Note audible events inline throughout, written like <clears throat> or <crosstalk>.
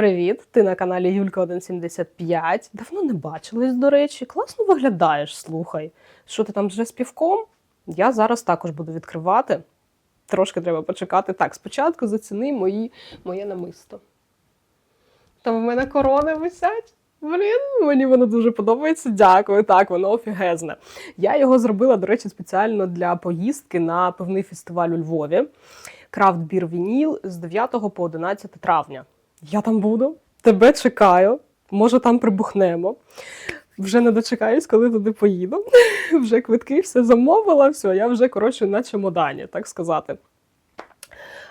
Привіт! Ти на каналі Юлька 175. Давно не бачились, до речі. Класно виглядаєш, слухай. Що ти там вже з півком? Я зараз також буду відкривати. Трошки треба почекати. Так, спочатку заціни мої, моє намисто. Там в мене корони висять. Блін, мені воно дуже подобається. Дякую. Так, воно офігезне. Я його зробила, до речі, спеціально для поїздки на певний фестиваль у Львові. Крафт бір Вініл з 9 по 11 травня. Я там буду, тебе чекаю. Може, там прибухнемо. Вже не дочекаюсь, коли туди поїду. <laughs> Вже квитки все замовила, все, я вже, коротше, на чемодані, так сказати.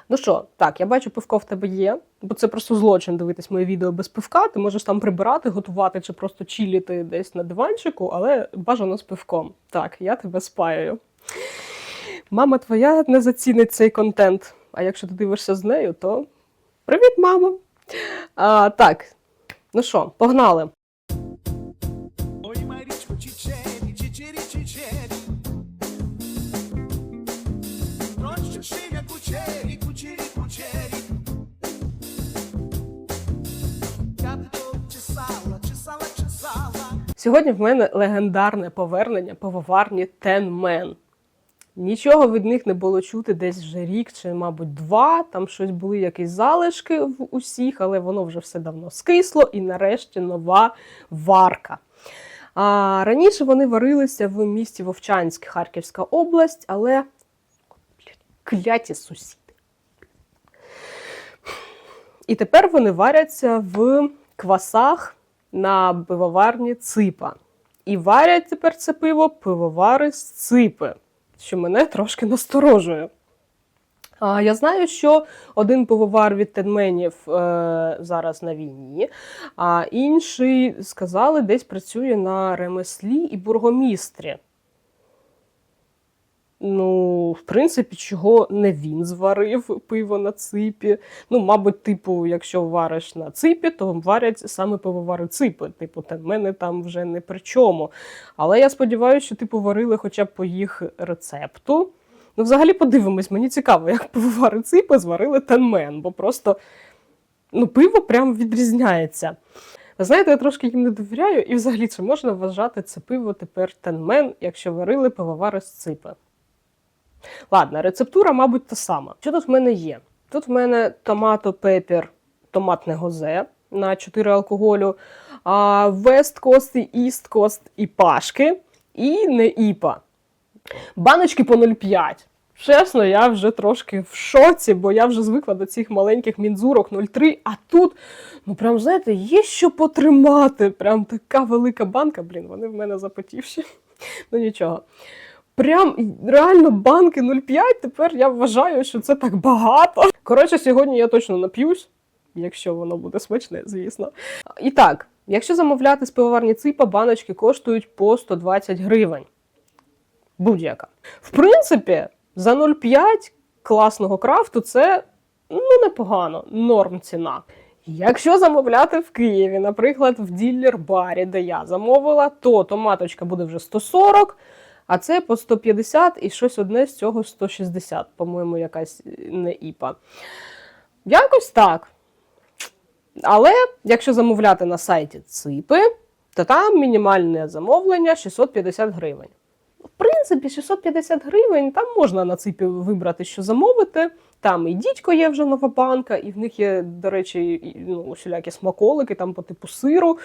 Ну що, так, я бачу, пивко в тебе є, бо це просто злочин дивитись моє відео без пивка. Ти можеш там прибирати, готувати чи просто чіліти десь на диванчику, але бажано з пивком. Так, я тебе спаюю. Мама твоя не зацінить цей контент. А якщо ти дивишся з нею, то привіт, мамо! А, так, ну що, погнали. Сьогодні в мене легендарне повернення пивоварні Тенмен. Нічого від них не було чути десь вже рік чи, мабуть, два. Там щось були якісь залишки в усіх, але воно вже все давно скисло, і нарешті нова варка. А раніше вони варилися в місті Вовчанськ, Харківська область, але кляті сусіди. І тепер вони варяться в квасах на пивоварні ципа. І варять тепер це пиво пивовари з ципи, що мене трошки насторожує. А, я знаю, що один пивовар від Тенменів е, зараз на війні, а інший, сказали, десь працює на ремеслі і бургомістрі. Ну, в принципі, чого не він зварив пиво на ципі. Ну, мабуть, типу, якщо вариш на ципі, то варять саме пивовари ципи. Типу, в мене там вже не при чому. Але я сподіваюся, що типу варили хоча б по їх рецепту. Ну, взагалі, подивимось, мені цікаво, як <laughs> пивовари ципи зварили тенмен, бо просто ну, пиво прям відрізняється. Знаєте, я трошки їм не довіряю, і взагалі чи можна вважати це пиво тепер тенмен, якщо варили пивовари з ципи? Ладно, рецептура, мабуть, та сама. Що тут в мене є? Тут в мене томато пепер, томатне гозе на 4 алкоголю, West Coast і East Coast і пашки, і не іпа. Баночки по 0,5. Чесно, я вже трошки в шоці, бо я вже звикла до цих маленьких мінзурок 0,3, а тут, ну прям, знаєте, є що потримати. Прям така велика банка, блін, вони в мене запотівші. <laughs> Ну нічого. Прям реально банки 0,5, тепер я вважаю, що це так багато. Коротше, сьогодні я точно нап'юсь, якщо воно буде смачне, звісно. І так, якщо замовляти з пивоварні ципа, баночки коштують по 120 гривень. Будь-яка. В принципі, за 0,5 класного крафту це ну непогано, норм ціна. Якщо замовляти в Києві, наприклад, в діллер-барі, де я замовила, то томаточка буде вже 140, а це по 150 і щось одне з цього 160, по-моєму, якась не іпа. Якось так. Але якщо замовляти на сайті ЦИПи, то там мінімальне замовлення 650 гривень. В принципі, 650 гривень там можна на ципі вибрати, що замовити. Там і дідько є вже нова банка, і в них є, до речі, ну, усілякі смаколики, там по типу сиру.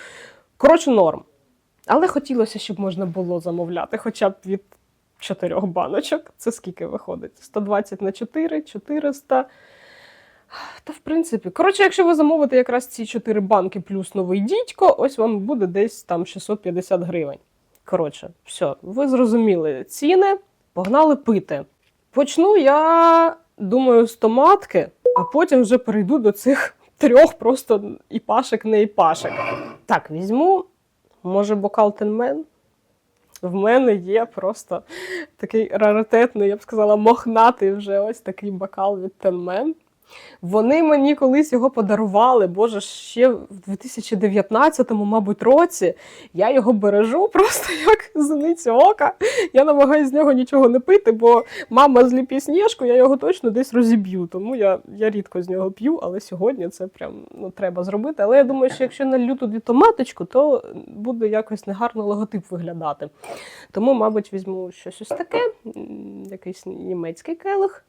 Коротше, норм. Але хотілося, щоб можна було замовляти хоча б від чотирьох баночок. Це скільки виходить? 120 на 4, 400. Та в принципі, коротше, якщо ви замовите якраз ці 4 банки плюс новий дідько, ось вам буде десь там 650 гривень. Коротше, все, ви зрозуміли ціни, погнали пити. Почну я, думаю, з томатки, а потім вже перейду до цих трьох просто іпашек, не іпашек. Так, візьму, може, бокал Тенмен. В мене є просто такий раритетний, я б сказала, мохнатий вже ось такий бокал від Тенмен. Вони мені колись його подарували, боже, ще в 2019-му, мабуть, році. Я його бережу <laughs> просто як зеницю ока. Я намагаюся з нього нічого не пити, бо мама зліпі сніжку, я його точно десь розіб'ю. Тому я, я рідко з нього п'ю, але сьогодні це прям ну, треба зробити. Але я думаю, що якщо налью туди томаточку, то буде якось негарно логотип виглядати. Тому, мабуть, візьму щось ось таке, якийсь німецький келих.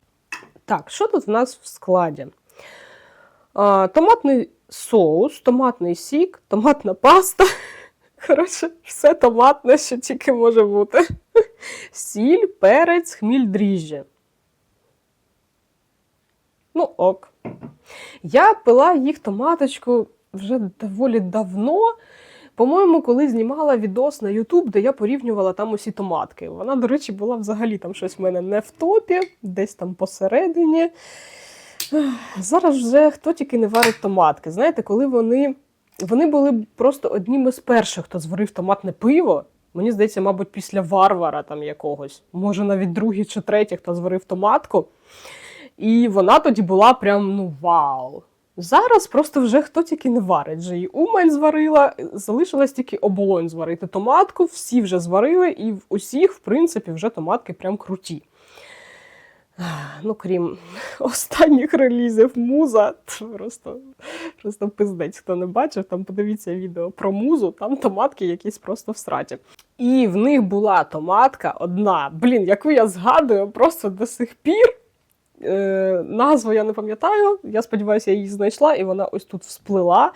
Так, що тут в нас в складі? А, томатний соус, томатний сік, томатна паста. <laughs> Коротше, все томатне, що тільки може бути. <laughs> Сіль, перець, хміль, дріжджі. Ну, ок. Я пила їх томаточку вже доволі давно. По-моєму, коли знімала відос на YouTube, де я порівнювала там усі томатки. Вона, до речі, була взагалі там щось в мене не в топі, десь там посередині. Зараз вже хто тільки не варить томатки. Знаєте, коли вони. Вони були просто одніми з перших, хто зварив томатне пиво. Мені здається, мабуть, після варвара там якогось. Може, навіть другий чи третій, хто зварив томатку. І вона тоді була прям ну вау. Зараз просто вже хто тільки не варить. Вже і Умань зварила, залишилось тільки оболонь зварити томатку, всі вже зварили, і в усіх, в принципі, вже томатки прям круті. Ну, крім <laughs> останніх релізів муза, просто, просто пиздець, хто не бачив, там подивіться відео про музу, там томатки якісь просто в страті. І в них була томатка одна. Блін, яку я згадую просто до сих пір. Е, назву я не пам'ятаю. Я сподіваюся, я її знайшла, і вона ось тут всплила.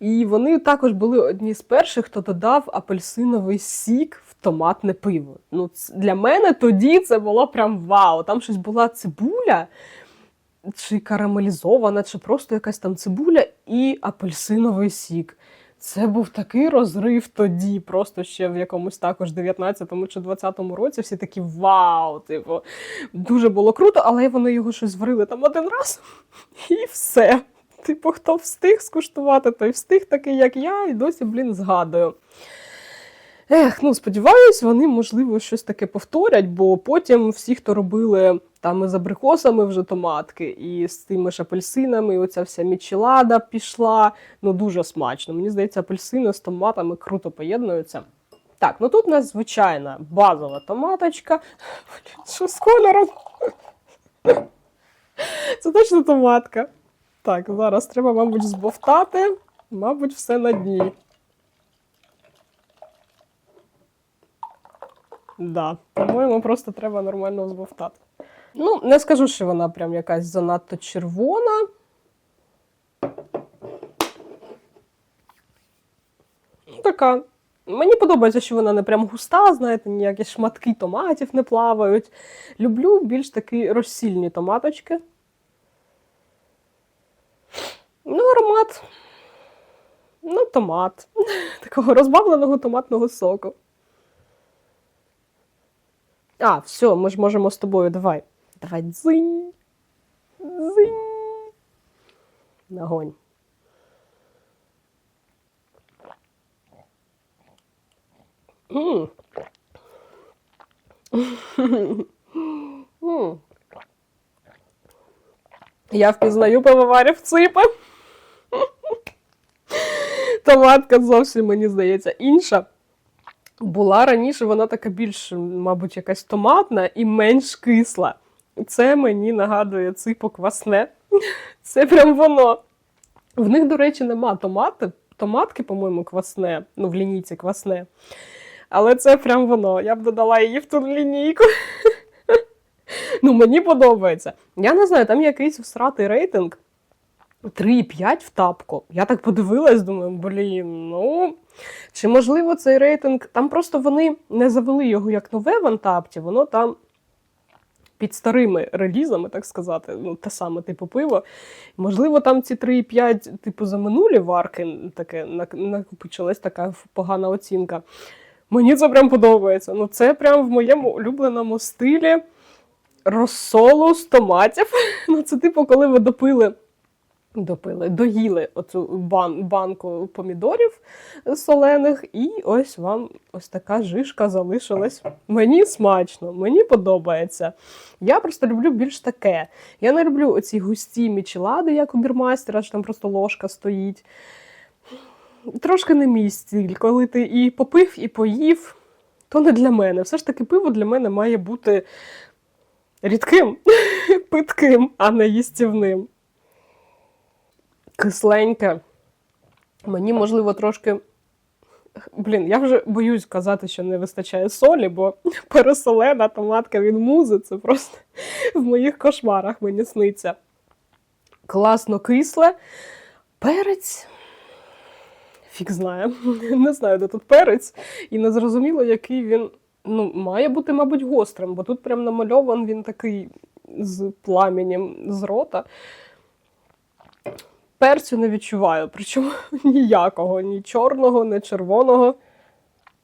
І вони також були одні з перших, хто додав апельсиновий сік в томатне пиво. Ну, для мене тоді це було прям вау. Там щось була цибуля, чи карамелізована, чи просто якась там цибуля і апельсиновий сік. Це був такий розрив тоді, просто ще в якомусь також 19-му чи 20-му році. Всі такі вау! Типу, дуже було круто, але вони його щось зварили там один раз і все. Типу, хто встиг скуштувати, той встиг такий, як я, і досі, блін, згадую. Ех, ну сподіваюсь, вони, можливо, щось таке повторять, бо потім всі, хто робили там із абрикосами вже томатки, і з тими ж апельсинами, і оця вся мічелада пішла. Ну, дуже смачно. Мені здається, апельсини з томатами круто поєднуються. Так, ну тут у нас звичайна базова томаточка. Що з кольором? Це точно томатка. Так, зараз треба, мабуть, збовтати. Мабуть, все на дні. Да, по-моєму, просто треба нормально збовтати. Ну, не скажу, що вона прям якась занадто червона. Ну, Така. Мені подобається, що вона не прям густа, знаєте, ніякі шматки томатів не плавають. Люблю більш такі розсільні томаточки. Ну, аромат. Ну, томат. <laughs> Такого розбавленого томатного соку. А, все, ми ж можемо з тобою. Давай. Давай дзинь. Дзинь. Нагонь. М. М. Я впізнаю пивоварів ципи. Томатка зовсім, мені здається, інша. Була раніше вона така більш, мабуть, якась томатна і менш кисла. Це мені нагадує ципо квасне. <laughs> Це прям воно. В них, до речі, нема томати. Томатки, по-моєму, квасне, ну, в лінійці квасне. Але це прям воно. Я б додала її в ту лінійку. <laughs> Ну, мені подобається. Я не знаю, там якийсь всратий рейтинг. 3,5 в тапку. Я так подивилась, думаю, блін, ну. Чи можливо цей рейтинг? Там просто вони не завели його як нове в Антапті, воно там під старими релізами, так сказати, ну, те саме типу пиво. Можливо, там ці 3,5, типу, за минулі варки таке накопичилась така погана оцінка. Мені це прям подобається. Ну, це прям в моєму улюбленому стилі розсолу з томатів. <laughs> Ну, це типу, коли ви допили допили, доїли оцю бан, банку помідорів солених, і ось вам ось така жишка залишилась. Мені смачно, мені подобається. Я просто люблю більш таке. Я не люблю оці густі мічелади, як у бірмастера, що там просто ложка стоїть. Трошки не мій стиль, коли ти і попив, і поїв, то не для мене. Все ж таки, пиво для мене має бути рідким, <laughs> питким, а не їстівним. Кисленьке. Мені, можливо, трошки. Блін, я вже боюсь казати, що не вистачає солі, бо <laughs> пересолена томатка від музи це просто <laughs> в моїх кошмарах мені сниться. Класно кисле. Перець. Фіг знає. <laughs> Не знаю, де тут перець. І не зрозуміло, який він. Ну, має бути, мабуть, гострим, бо тут прям намальован він такий з пламенем з рота. Перцю не відчуваю, причому <laughs> ніякого, ні чорного, ні червоного.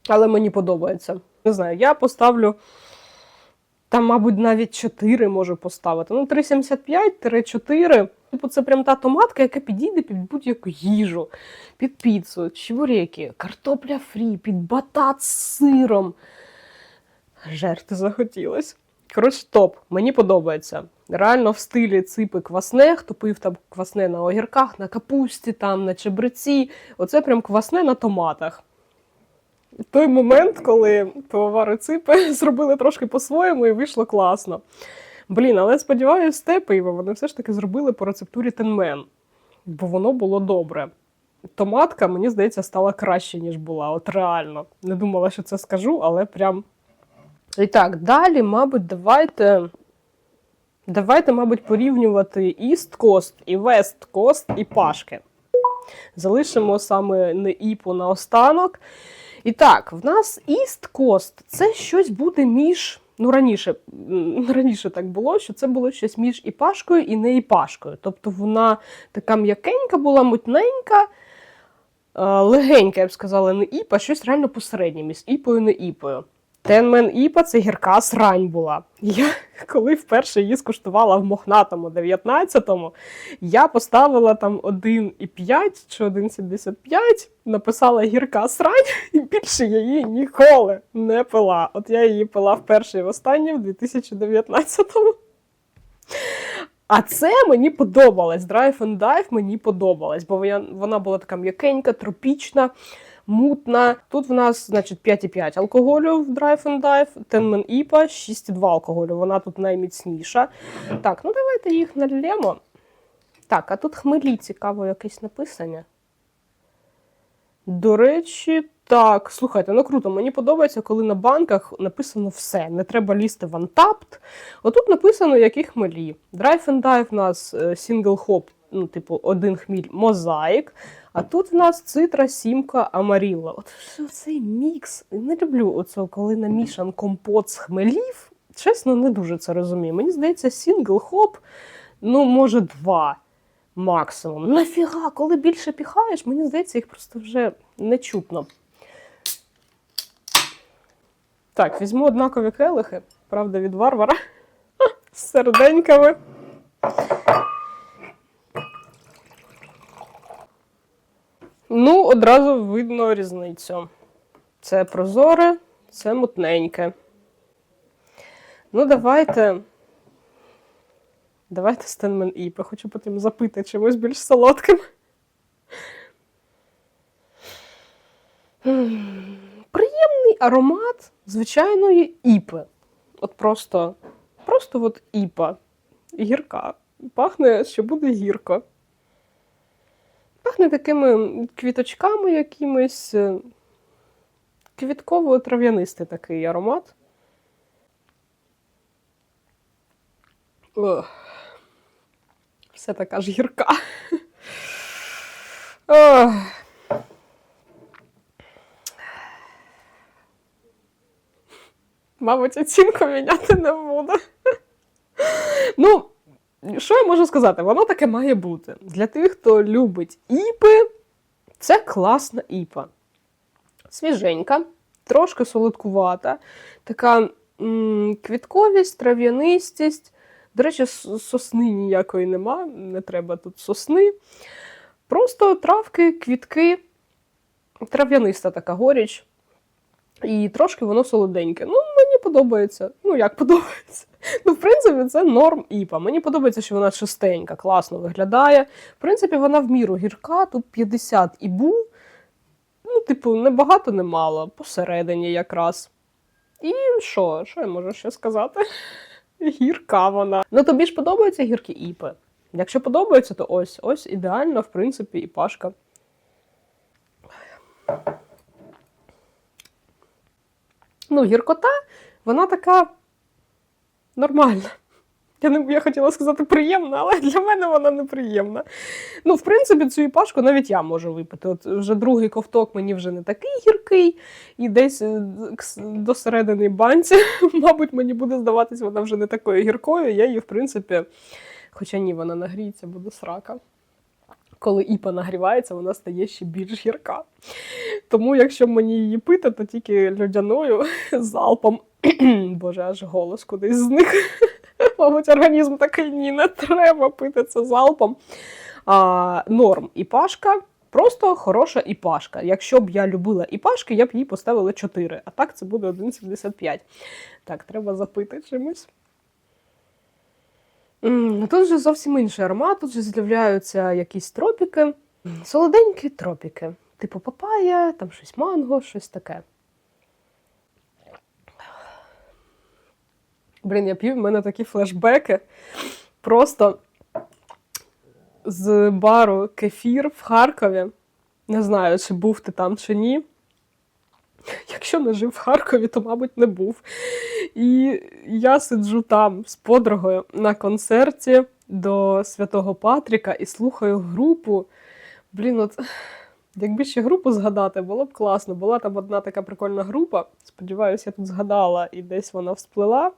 Але мені подобається. Не знаю, я поставлю. Там, мабуть, навіть 4 можу поставити. Ну, 3,75-4. Типу, це прям та томатка, яка підійде під будь-яку їжу, під піцу, чебуреки, картопля фрі, під батат з сиром. Жерти захотілось. Коротше, топ, мені подобається. Реально в стилі ципи квасне, хто пив там квасне на огірках, на капусті, там, на чебреці. Оце прям квасне на томатах. Той момент, коли пивовари ципи <laughs> зробили трошки по-своєму і вийшло класно. Блін, але сподіваюся, те пиво вони все ж таки зробили по рецептурі Тенмен, бо воно було добре. Томатка, мені здається, стала краще, ніж була. От реально. Не думала, що це скажу, але прям. І так, далі, мабуть, давайте. Давайте, мабуть, порівнювати East Coast і West Coast і Пашки. Залишимо саме не іпу на останок. І так, в нас East Coast це щось буде між. Ну, раніше, раніше так було, що це було щось між іпашкою і не іпашкою. Тобто вона така м'якенька була, мутненька, е, легенька, я б сказала, не іпа, щось реально посереднє між іпою не іпою. Тенмен іпа це гірка срань була. Я коли вперше її скуштувала в мохнатому 19-му, я поставила там 1,5 чи 1,75, написала гірка срань, <laughs> і більше я її ніколи не пила. От я її пила вперше і востаннє в 2019-му. А це мені подобалось. Drive and Dive мені подобалось, бо вона, була така м'якенька, тропічна, мутна. Тут в нас, значить, 5,5 алкоголю в Drive and Dive, Tenman IPA 6,2 алкоголю. Вона тут найміцніша. Так, ну давайте їх нальємо. Так, а тут хмелі цікаво якесь написання. До речі, так, слухайте, ну круто, мені подобається, коли на банках написано все. Не треба лізти в Untapped. Отут написано, які хмелі. Drive and Dive у нас е, single hop, ну, типу, один хміль мозаїк. А тут в нас цитра, сімка, амарілла. От цей мікс. Не люблю оце, коли намішан компот з хмелів. Чесно, не дуже це розумію. Мені здається, сінгл хоп, ну, може, два максимум. Нафіга, коли більше піхаєш, мені здається, їх просто вже не чутно. Так, візьму однакові келихи, правда, від варвара <laughs> з серденьками. Ну, одразу видно різницю. Це прозоре, це мутненьке. Ну, давайте. Давайте Стенмен Іпе. Хочу потім запити чимось більш солодким. Приємний аромат звичайної іпи. От просто, просто от іпа. Гірка. Пахне, що буде гірко. Пахне такими квіточками якимись. е, Квітково-трав'янистий такий аромат. Ох. Все така ж гірка. <laughs> Ох. Мабуть, оцінку міняти не буду. <laughs> Ну, що я можу сказати? Воно таке має бути. Для тих, хто любить іпи, це класна іпа. Свіженька, трошки солодкувата, така м- квітковість, трав'янистість, До речі, сосни ніякої нема, не треба тут сосни. Просто травки, квітки, трав'яниста така горіч. І трошки воно солоденьке. Ну, мені подобається. Ну, як подобається. <laughs> Ну, в принципі, це норм іпа. Мені подобається, що вона чистенька, класно виглядає. В принципі, вона в міру гірка, тут 50 і був. Ну, типу, не багато, не мало, посередині якраз. І що? Що я можу ще сказати? <laughs> Гірка вона. Ну, тобі ж подобаються гіркі іпи. Якщо подобається, то ось, ось ідеально, в принципі, і пашка. Ну, гіркота, вона така нормальна. Я, не, я хотіла сказати приємна, але для мене вона неприємна. Ну, в принципі, цю іпашку навіть я можу випити. От вже другий ковток мені вже не такий гіркий, і десь е, до середини банці, <laughs> мабуть, мені буде здаватись, вона вже не такою гіркою. Я її, в принципі, хоча ні, вона нагріється, буде срака. Коли іпа нагрівається, вона стає ще більш гірка. Тому, якщо мені її пити, то тільки льодяною <laughs> залпом. <clears throat> Боже, аж голос кудись зник. <laughs> Мабуть, організм такий ні, не треба пити це залпом. А, норм і пашка. Просто хороша іпашка. Якщо б я любила іпашки, я б їй поставила 4, а так це буде 1,75. Так, треба запити чимось. Ну Тут вже зовсім інший аромат, тут вже з'являються якісь тропіки. Солоденькі тропіки. Типу папая, там щось манго, щось таке. Блін, я п'ю, в мене такі флешбеки. Просто з бару Кефір в Харкові. Не знаю, чи був ти там чи ні. <laughs> Якщо не жив в Харкові, то, мабуть, не був. І я сиджу там з подругою на концерті до Святого Патріка і слухаю групу. Блін, от <sighs> якби ще групу згадати, було б класно. Була там одна така прикольна група. Сподіваюся, я тут згадала і десь вона всплила,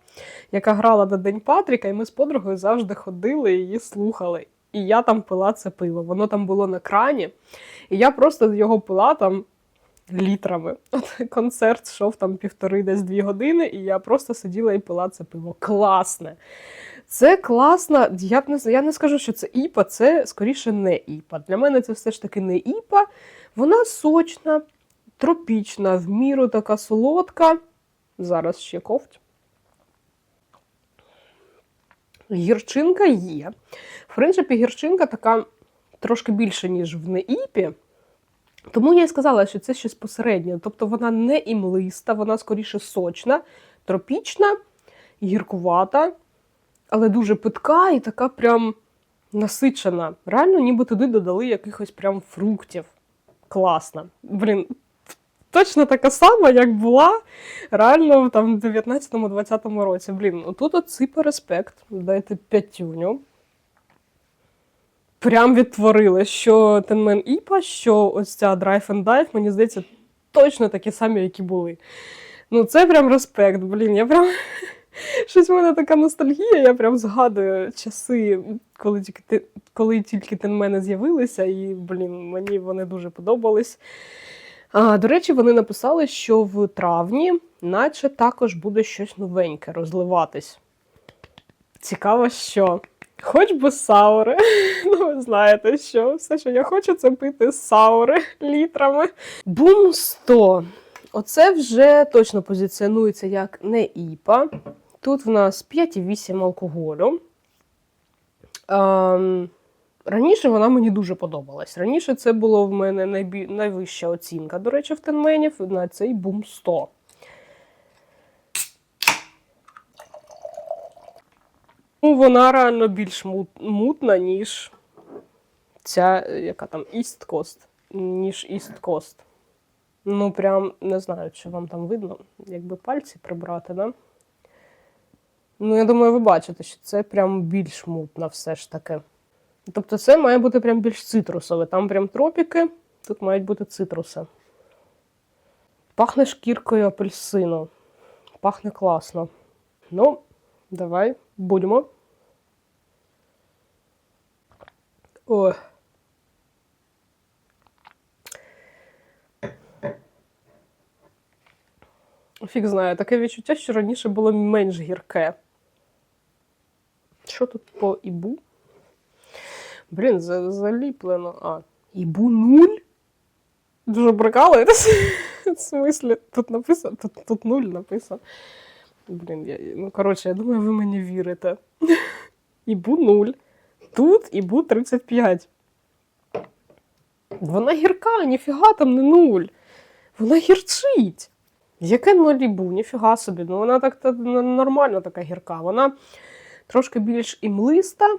яка грала на День Патріка, і ми з подругою завжди ходили і її слухали. І я там пила це пиво. Воно там було на крані, і я просто його пила там літрами. <laughs> От концерт йшов там півтори, десь дві години, і я просто сиділа і пила це пиво. Класне. Це класно. Я б не я не скажу, що це іпа, це скоріше не іпа. Для мене це все ж таки не іпа. Вона сочна, тропічна, в міру така солодка. Зараз ще ковть. Гірчинка є. В принципі, гірчинка така трошки більше, ніж в неіпі. Тому я і сказала, що це щось посереднє. Тобто вона не імлиста, вона скоріше сочна, тропічна, гіркувата, але дуже питка і така прям насичена. Реально, ніби туди додали якихось прям фруктів. Класно. Блін, точно така сама, як була реально там в 19-20 році. Блін, отут от сипе респект. Дайте п'ятюню. Прям відтворили, що Тенмен Іпа, що ось ця Drive and Dive, мені здається, точно такі самі, які були. Ну, це прям респект, блін. Я прям <laughs> щось в мене така ностальгія, я прям згадую часи, коли тільки, коли тільки Тенмени з'явилися, і, блін, мені вони дуже подобались. А, до речі, вони написали, що в травні, наче також буде щось новеньке розливатись. Цікаво, що. Хоч би саури. <laughs> Ну, ви знаєте, що все, що я хочу, це пити саури літрами. Бум 100. Оце вже точно позиціонується як не іпа. Тут в нас 5,8 алкоголю. Ем, раніше вона мені дуже подобалась. Раніше це було в мене найбі... найвища оцінка, до речі, в тенменів на цей бум 100. Ну, вона реально більш мут- мутна, ніж ця, е, яка там East Coast, ніж East Coast. Ну, прям не знаю, чи вам там видно, якби пальці прибрати, да? Ну, я думаю, ви бачите, що це прям більш мутна все ж таки. Тобто це має бути прям більш цитрусове. Там прям тропіки, тут мають бути цитруси. Пахне шкіркою апельсину. Пахне класно. Ну, давай, будемо. Ой. Фіг знає, таке відчуття, що раніше було менш гірке. Що тут по ібу. Блін, заліплено. А, ібу нуль? Дуже прикалуєтесь? <laughs> В смислі, тут написано, тут, тут нуль написано. Блін, я, ну коротше, я думаю, ви мені вірите. Ібу <laughs> нуль. Тут ібу 35. Вона гірка, ніфіга там не нуль. Вона гірчить. Яке нуль ібу? Ніфіга собі. Ну вона так та, нормально така гірка. Вона трошки більш імлиста,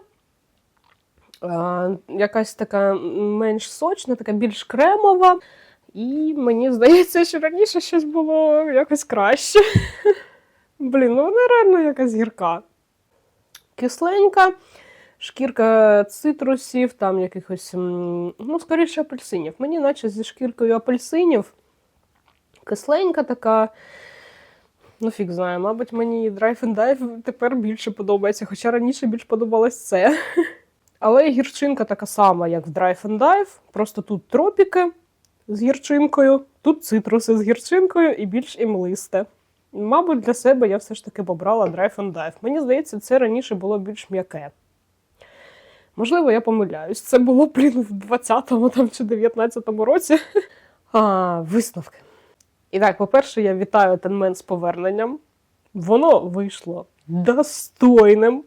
а, якась така менш сочна, така більш кремова. І мені здається, що раніше щось було якось краще. <laughs> Блін, ну вона реально якась гірка. Кисленька, шкірка цитрусів, там якихось, ну, скоріше, апельсинів. Мені, наче зі шкіркою апельсинів, кисленька така. Ну, фіг знає, мабуть, мені Drive and Dive тепер більше подобається, хоча раніше більш подобалось це. <laughs> Але гірчинка така сама, як в Drive and Dive, просто тут тропіки з гірчинкою, тут цитруси з гірчинкою і більш імлисте. Мабуть, для себе я все ж таки побрала Drive and Dive. Мені здається, це раніше було більш м'яке. Можливо, я помиляюсь. Це було, блін, в 20-му там, чи 19-му році. <laughs> А, висновки. І так, по-перше, я вітаю Тенмен з поверненням. Воно вийшло достойним.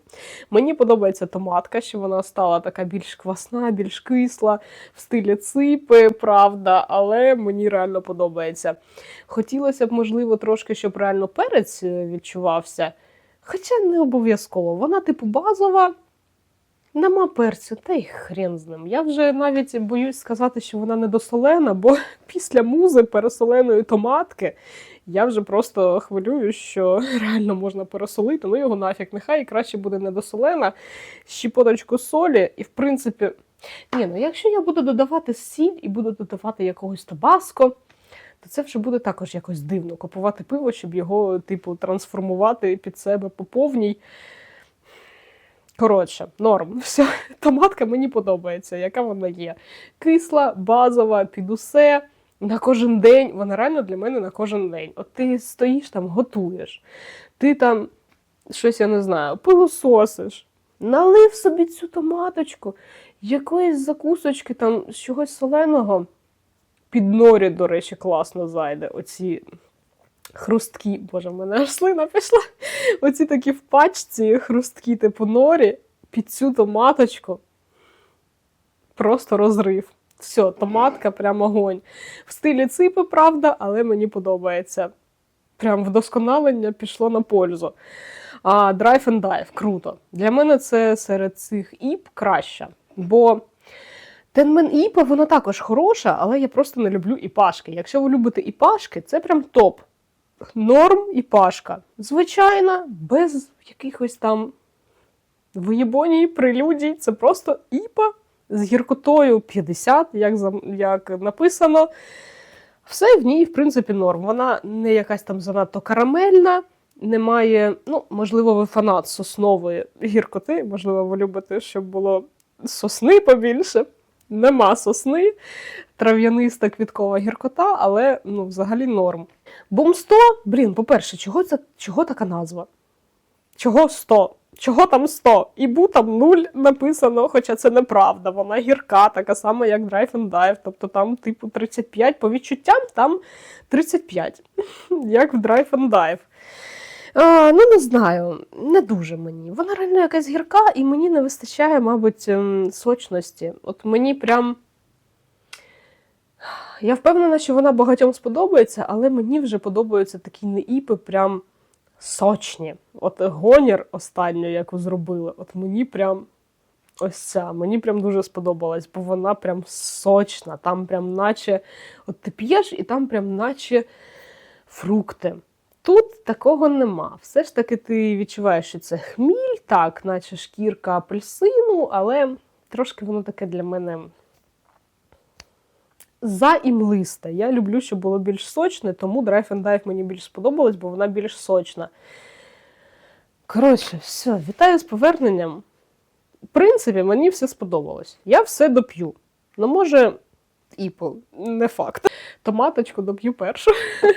Мені подобається томатка, що вона стала така більш квасна, більш кисла, в стилі ципи, правда, але мені реально подобається. Хотілося б, можливо, трошки, щоб реально перець е, відчувався. Хоча не обов'язково. Вона, типу, базова. Нема перцю, та й хрен з ним. Я вже навіть боюсь сказати, що вона недосолена, бо <laughs> після музи пересоленої томатки я вже просто хвилюю, що <laughs> реально можна пересолити. Ну його нафіг, нехай краще буде недосолена, щепоточку солі, і в принципі. Ні, ну якщо я буду додавати сіль і буду додавати якогось табаско, то це вже буде також якось дивно купувати пиво, щоб його, типу, трансформувати під себе по повній. Коротше, норм. <laughs> Все, томатка мені подобається, яка вона є. Кисла, базова, під усе. На кожен день, вона реально для мене на кожен день. От ти стоїш там, готуєш, ти там щось, я не знаю, пилососиш, налив собі цю томаточку, якоїсь закусочки, там, з чогось соленого. Під норі, до речі, класно зайде. Оці хрусткі, боже, в мене аж слина пішла. Оці такі в пачці хрусткі, типу норі, під цю томаточку. Просто розрив. Все, томатка, прям огонь. В стилі ципи, правда, але мені подобається. Прям вдосконалення пішло на пользу. А Drive and Dive круто. Для мене це серед цих іп краща. Бо Тенмен Іпа, вона також хороша, але я просто не люблю іпашки. Якщо ви любите іпашки, це прям топ. Норм іпашка. Звичайна, без якихось там виєбоній, прелюдій. Це просто іпа з гіркотою 50, як, як написано. Все в ній, в принципі, норм. Вона не якась там занадто карамельна, немає, ну, можливо, ви фанат соснової гіркоти, можливо, ви любите, щоб було сосни побільше. Нема сосни, трав'яниста квіткова гіркота, але ну, взагалі норм. Бум 100, блін, по-перше, чого, це, чого така назва? Чого 100? Чого там 100? І бу там 0 написано, хоча це неправда. Вона гірка, така сама, як Drive and Dive. Тобто там, типу, 35. По відчуттям там 35, <laughs> як в Drive and Dive. А, ну, не знаю, не дуже мені. Вона реально якась гірка, і мені не вистачає, мабуть, ем, сочності. От мені прям. Я впевнена, що вона багатьом сподобається, але мені вже подобаються такі неіпи, прям сочні. От гонір останню, яку зробили, от мені прям ось ця, мені прям дуже сподобалась, бо вона прям сочна, там прям наче от ти п'єш, і там прям наче фрукти. Тут такого нема. Все ж таки ти відчуваєш, що це хміль, так, наче шкірка апельсину, але трошки воно таке для мене заімлисте. Я люблю, щоб було більш сочне, тому Drive and Dive мені більш сподобалось, бо вона більш сочна. Коротше, все, вітаю з поверненням. В принципі, мені все сподобалось. Я все доп'ю. Ну, може, іпл, не факт. Томаточку доп'ю першу.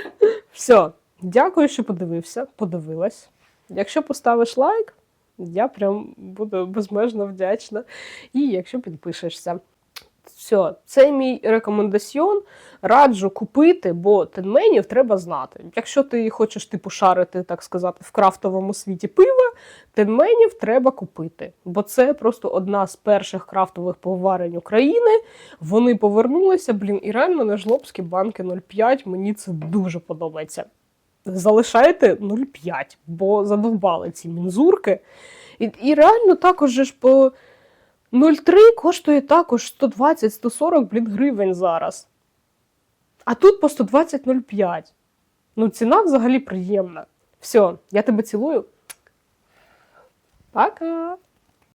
<laughs> Все. Дякую, що подивився, подивилась. Якщо поставиш лайк, Я прям буду безмежно вдячна. І якщо підпишешся. Все, це мій рекомендаціон. Раджу купити, бо тенменів треба знати. Якщо ти хочеш типу шарити, так сказати, в крафтовому світі пива, тенменів треба купити. Бо це просто одна з перших крафтових поварень України. Вони повернулися, блін, і реально на жлобські банки 0,5. Мені це дуже подобається. Залишайте 0,5, бо задовбали ці мінзурки. І, і реально також ж по 0,3 коштує також 120-140 блін, гривень зараз. А тут по 120,05. Ну, ціна взагалі приємна. Все, я тебе цілую. Пока!